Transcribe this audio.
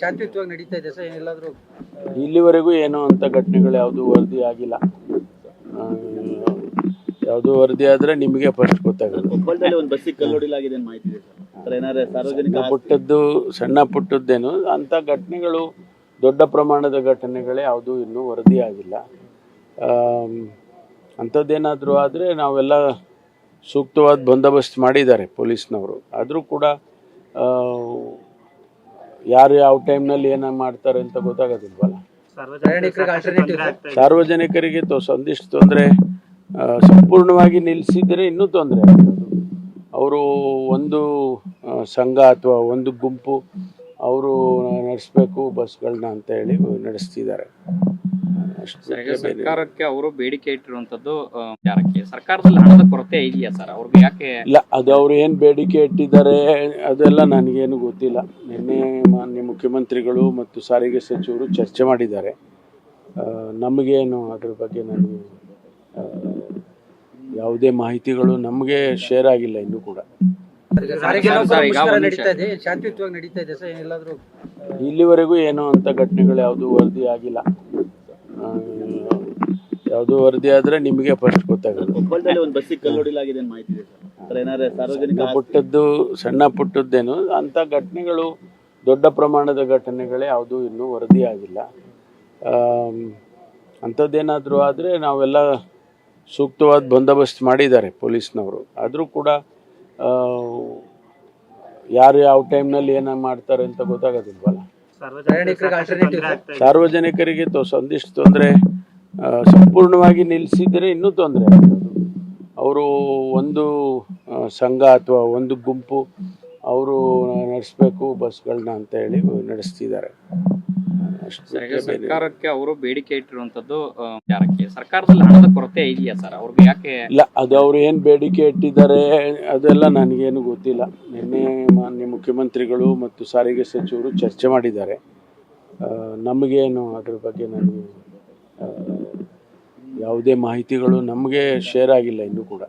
ಶಾಂತಿಯುತವಾಗಿ ನಡೀತಾ ಇದೆ ಸರ್ ಎಲ್ಲಾದ್ರೂ ಇಲ್ಲಿವರೆಗೂ ಏನೋ ಅಂತ ಘಟನೆಗಳು ಯಾವುದು ವರದಿ ಆಗಿಲ್ಲ. ಆ, ಯಾವುದು ವರದಿ ಆದ್ರೆ ನಿಮಗೆ ಫಸ್ಟ್ ಗೊತ್ತಾಗಲ್ಲ. ಕೊಪ್ಪಳದಲ್ಲಿ ಒಂದು ಬಸ್ಸಿಗೆ ಕಲ್ಲೊಡಿಲಾಗಿದೆ ಅಂತ ಮಾಹಿತಿ ಇದೆ ಸರ್. ಸರ್ ಏನಾದ್ರೆ ಸಾರ್ವಜನಿಕ ಸಣ್ಣ ಪುಟ್ಟದ್ದು ಸಣ್ಣ ಪುಟ್ಟದ್ದೇನು ಅಂತ ಘಟನೆಗಳು ದೊಡ್ಡ ಪ್ರಮಾಣದ ಘಟನೆಗಳೇ ಯಾವುದು ಇನ್ನೂ ವರದಿ ಆಗಿಲ್ಲ. ಅಂಥದ್ದೇನಾದರೂ ಆದರೆ ನಾವೆಲ್ಲ ಸೂಕ್ತವಾದ ಬಂದೋಬಸ್ತ್ ಮಾಡಿದ್ದಾರೆ ಪೊಲೀಸ್ನವರು. ಆದರೂ ಕೂಡ ಯಾರು ಯಾವ ಟೈಮ್ನಲ್ಲಿ ಏನ ಮಾಡ್ತಾರೆ ಅಂತ ಗೊತ್ತಾಗೋದಿಲ್ವಲ್ಲ? ಸಾರ್ವಜನಿಕರಿಗೆ ಒಂದಿಷ್ಟು ತೊಂದರೆ ಸಂಪೂರ್ಣವಾಗಿ ನಿಲ್ಲಿಸಿದರೆ ಇನ್ನೂ ತೊಂದರೆ ಆಗ್ತದೆ. ಅವರು ಒಂದು ಸಂಘ ಅಥವಾ ಒಂದು ಗುಂಪು ಅವರು ನಡೆಸಬೇಕು ಬಸ್ಗಳನ್ನ ಅಂತ ಹೇಳಿ ನಡೆಸ್ತಿದ್ದಾರೆ. ಸರ್ಕಾರಕ್ಕೆ ಅವರು ಬೇಡಿಕೆ ಇಟ್ಟಿರುವಂತದ್ದು ಯಾರಕ್ಕೆ ಸರ್ಕಾರದಲ್ಲಿ ಹಣದ ಕೊರತೆ ಇದೆಯಾ ಸರ್? ಅವ್ರಿಗೆ ಯಾಕೆ ಇಲ್ಲ ಅದು ಅವ್ರು ಏನು ಬೇಡಿಕೆ ಇಟ್ಟಿದ್ದಾರೆ ಅದೆಲ್ಲ ನನಗೇನು ಗೊತ್ತಿಲ್ಲ. ನಿನ್ನೆ ಮಾನ್ಯ ಮುಖ್ಯಮಂತ್ರಿಗಳು ಮತ್ತು ಸಾರಿಗೆ ಸಚಿವರು ಚರ್ಚೆ ಮಾಡಿದ್ದಾರೆ. ನಮಗೇನು ಅದ್ರ ಬಗ್ಗೆ ನನಗೆ ಯಾವುದೇ ಮಾಹಿತಿಗಳು ನಮಗೆ ಶೇರ್ ಆಗಿಲ್ಲ ಇನ್ನು ಕೂಡ. ಸರ್, ಸರ್, ಈಗ ಮುಷ್ಕರ ಒಂದ್ ಇದೆ ಶಾಂತಿಯುತವಾಗಿ ನಡೀತಾ ಇದೆ ಸರ್ ಎಲ್ಲಾದ್ರೂ? ಇಲ್ಲಿವರೆಗೂ ಏನು ಅಂತ ಘಟನೆಗಳು ಯಾವುದು ವರದಿ ಆಗಿಲ್ಲ. ಯಾವುದು ವರದಿ ಆದ್ರೆ ನಿಮಗೆ ಫಸ್ಟ್ ಗೊತ್ತಾಗಲ್ಲ ಕೊಪ್ಪಳದಲ್ಲಿ ಒಂದು ಬಸ್ಸಿಗೆ ಕಲ್ಲೊಡಿಲಾಗಿದೆ ಅಂತ ಮಾಹಿತಿ ಇದೆ ಸರ್. ಸರ್ ಏನಾದ್ರೆ ಸಾರ್ವಜನಿಕ ಸಣ್ಣ ಪುಟ್ಟದ್ದು ಸಣ್ಣ ಪುಟ್ಟದ್ದೇನು ಅಂತ ಘಟನೆಗಳು ದೊಡ್ಡ ಪ್ರಮಾಣದ ಘಟನೆಗಳೇ ಯಾವುದು ಇನ್ನೂ ವರದಿ ಆಗಿಲ್ಲ. ಆಮ್, ಅಂಥದ್ದೇನಾದರೂ ಆದರೆ ನಾವೆಲ್ಲ ಸೂಕ್ತವಾದ ಬಂದೋಬಸ್ತ್ ಮಾಡಿದ್ದಾರೆ ಪೊಲೀಸ್ನವರು. ಆದರೂ ಕೂಡ ಆ, ಯಾರು ಯಾವ ಟೈಮ್ನಲ್ಲಿ ಏನ ಮಾಡ್ತಾರೆ ಅಂತ ಗೊತ್ತಾಗೋದಿಲ್ವಲ್ಲ. ಸಾರ್ವಜನಿಕರಿಗೆ ತೊ ಒಂದಿಷ್ಟು ತೊಂದರೆ ಸಂಪೂರ್ಣವಾಗಿ ನಿಲ್ಲಿಸಿದರೆ ಇನ್ನೂ ತೊಂದರೆ ಆಗ್ತದೆ. ಅವರು ಒಂದು ಸಂಘ ಅಥವಾ ಒಂದು ಗುಂಪು ಅವರು ನಡೆಸಬೇಕು ಬಸ್ಗಳನ್ನ ಅಂತ ಹೇಳಿ ನಡೆಸ್ತಿದ್ದಾರೆ. ಸರ್ಕಾರಕ್ಕೆ ಅವರು ಬೇಡಿಕೆ ಇಟ್ಟಿರುವಂತದ್ದು ವಿಚಾರಕ್ಕೆ ಸರ್ಕಾರದಲ್ಲಿ ಹಣದ ಕೊರತೆ ಇದೆಯಾ ಸರ್? ಅವ್ರಿಗೆ ಯಾಕೆ? ಇಲ್ಲ ಅದು ಅವ್ರು ಏನು ಬೇಡಿಕೆ ಇಟ್ಟಿದ್ದಾರೆ ಅದೆಲ್ಲ ನನಗೇನು ಗೊತ್ತಿಲ್ಲ. ನಿನ್ನೆ ಮಾನ್ಯ ಮುಖ್ಯಮಂತ್ರಿಗಳು ಮತ್ತು ಸಾರಿಗೆ ಸಚಿವರು ಚರ್ಚೆ ಮಾಡಿದ್ದಾರೆ. ನಮಗೇನು ಅದ್ರ ಬಗ್ಗೆ ನನಗೆ ಯಾವುದೇ ಮಾಹಿತಿಗಳು ನಮಗೆ ಶೇರ್ ಆಗಿಲ್ಲ ಇನ್ನೂ ಕೂಡ.